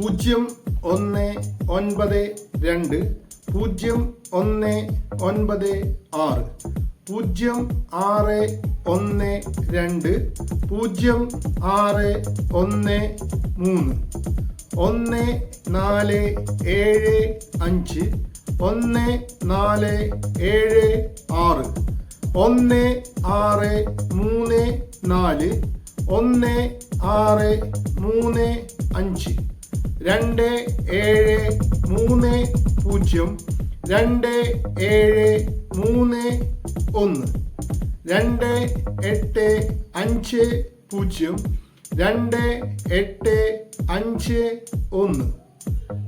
പൂജ്യം ഒന്ന് ഒൻപത് രണ്ട് പൂജ്യം ഒന്ന് ഒൻപത് ആറ് പൂജ്യം ആറ് ഒന്ന് രണ്ട് പൂജ്യം ആറ് ഒന്ന് മൂന്ന് ഒന്ന് നാല് ഏഴ് അഞ്ച് ഒന്ന് നാല് ഏഴ് ആറ് ഒന്ന് ആറ് മൂന്ന് നാല് ഒന്ന് ആറ് മൂന്ന് അഞ്ച്. രണ്ട് ഏഴ് മൂന്ന് പൂജ്യം. രണ്ട് ഏഴ് മൂന്ന് ഒന്ന്. രണ്ട് എട്ട് അഞ്ച് പൂജ്യം. രണ്ട് എട്ട് അഞ്ച് ഒന്ന്.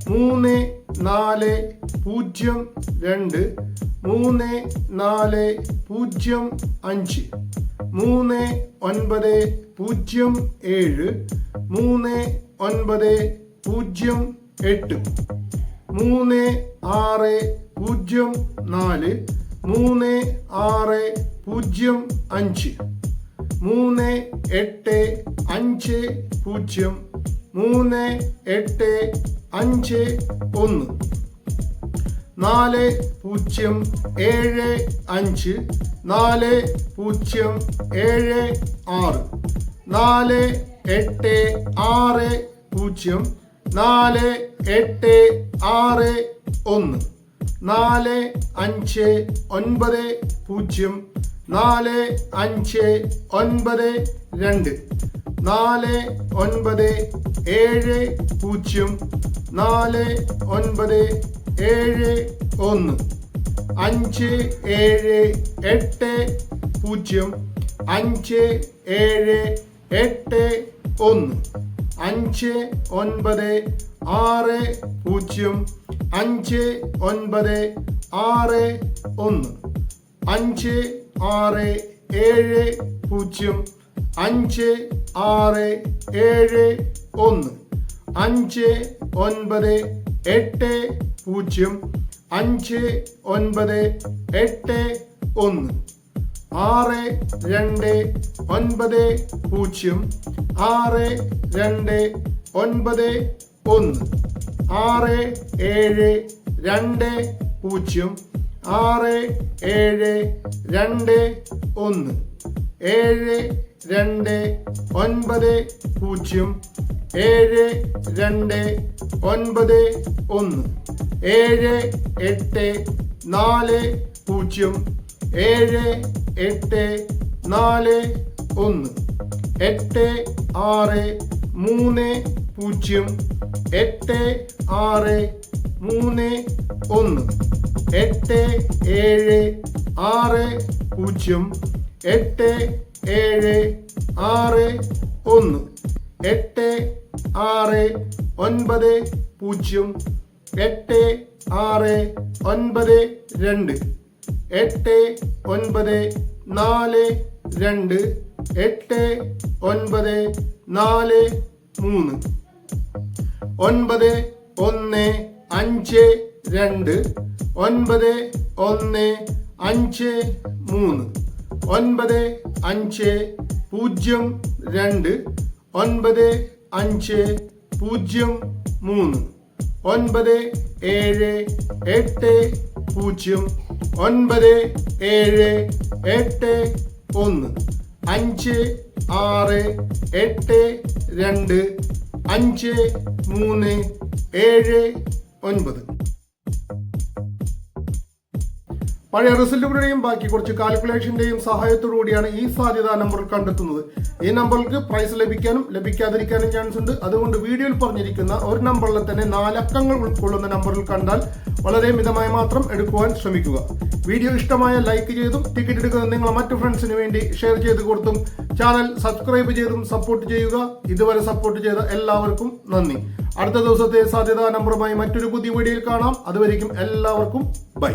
മൂന്ന് നാല് പൂജ്യം രണ്ട്. മൂന്ന് നാല് പൂജ്യം അഞ്ച്. മൂന്ന് ഒൻപത് പൂജ്യം ഏഴ്. മൂന്ന് ഒൻപത് പൂജ്യം എട്ട്. മൂന്ന് ആറ് പൂജ്യം നാല്. മൂന്ന് ആറ് പൂജ്യം അഞ്ച്. മൂന്ന് എട്ട് അഞ്ച് പൂജ്യം. മൂന്ന് എട്ട് അഞ്ച് ഒന്ന്. നാല് പൂജ്യം ഏഴ് അഞ്ച്. നാല് പൂജ്യം ഏഴ് ആറ്. നാല് എട്ട് ആറ് പൂജ്യം. നാല് എട്ട് ആറ് ഒന്ന്. നാല് അഞ്ച് ഒൻപത് പൂജ്യം. നാല് അഞ്ച് ഒൻപത് രണ്ട്. നാല് ഒൻപത് ഏഴ് പൂജ്യം. നാല് ഒൻപത് ഏഴ് ഒന്ന്. അഞ്ച് ഏഴ് എട്ട് പൂജ്യം. അഞ്ച് ഏഴ് എട്ട് ഒന്ന്. അഞ്ച് ഒൻപത് ആറ് പൂജ്യം അഞ്ച് ഒൻപത് ആറ് ഒന്ന് അഞ്ച് ആറ് ഏഴ് പൂജ്യം അഞ്ച് ആറ് ഏഴ് ഒന്ന് അഞ്ച് ഒൻപത് എട്ട് പൂജ്യം അഞ്ച് ഒൻപത് എട്ട് ഒന്ന് ആറ് രണ്ട് ഒൻപത് പൂജ്യം ആറ് രണ്ട് ഒൻപത് ഒന്ന്. ആറ് ഏഴ് രണ്ട് പൂജ്യം. ആറ് ഏഴ് രണ്ട് ഒന്ന്. ഏഴ് രണ്ട് ഒൻപത് പൂജ്യം. ഏഴ് രണ്ട് ഒൻപത് ഒന്ന്. ഏഴ് എട്ട് നാല് പൂജ്യം. ഏഴ് എട്ട് നാല് ഒന്ന്. എട്ട് ആറ് മൂന്ന് പൂജ്യം എട്ട് ആറ് മൂന്ന് ഒന്ന്. എട്ട് ഏഴ് ആറ് പൂജ്യം എട്ട് ഏഴ് ആറ് ഒന്ന്. എട്ട് ആറ് ഒൻപത് പൂജ്യം എട്ട് ആറ് ഒൻപത് രണ്ട്. എട്ട് ഒൻപത് നാല് രണ്ട് എട്ട് ഒൻപത് നാല് മൂന്ന്. ഒൻപത് ഒന്ന് അഞ്ച് രണ്ട്. ഒൻപത് ഒന്ന് അഞ്ച് മൂന്ന്. ഒൻപത് അഞ്ച് പൂജ്യം രണ്ട്. ഒൻപത് അഞ്ച് പൂജ്യം മൂന്ന്. ഒൻപത് ഏഴ് എട്ട് പൂജ്യം. ഒൻപത് ഏഴ് എട്ട് ഒന്ന്. അഞ്ച് ആറ് എട്ട് രണ്ട് അഞ്ച് മൂന്ന് ഏഴ് ഒൻപത്. പഴയ റിസൾട്ടുകളുടെയും ബാക്കി കുറച്ച് കാൽക്കുലേഷന്റെയും കൂടിയാണ് ഈ സാധ്യത നമ്പർ കണ്ടെത്തുന്നത്. ഈ നമ്പർക്ക് പ്രൈസ് ലഭിക്കാനും ലഭിക്കാതിരിക്കാനും ചാൻസ് ഉണ്ട്. അതുകൊണ്ട് വീഡിയോയിൽ പറഞ്ഞിരിക്കുന്ന ഒരു നമ്പറിൽ തന്നെ നാലക്കങ്ങൾ ഉൾക്കൊള്ളുന്ന നമ്പറിൽ കണ്ടാൽ വളരെ മിതമായി മാത്രം എടുക്കുവാൻ ശ്രമിക്കുക. വീഡിയോ ഇഷ്ടമായ ലൈക്ക് ചെയ്തും ടിക്കറ്റ് എടുക്കുന്ന നിങ്ങൾ മറ്റു ഫ്രണ്ട്സിന് വേണ്ടി ഷെയർ ചെയ്ത് കൊടുത്തും ചാനൽ സബ്സ്ക്രൈബ് ചെയ്തും സപ്പോർട്ട് ചെയ്യുക. ഇതുവരെ സപ്പോർട്ട് ചെയ്ത എല്ലാവർക്കും നന്ദി. അടുത്ത ദിവസത്തെ സാധ്യതാ നമ്പറുമായി മറ്റൊരു പുതിയ വീഡിയോയിൽ കാണാം. അതുവരേക്കും എല്ലാവർക്കും ബൈ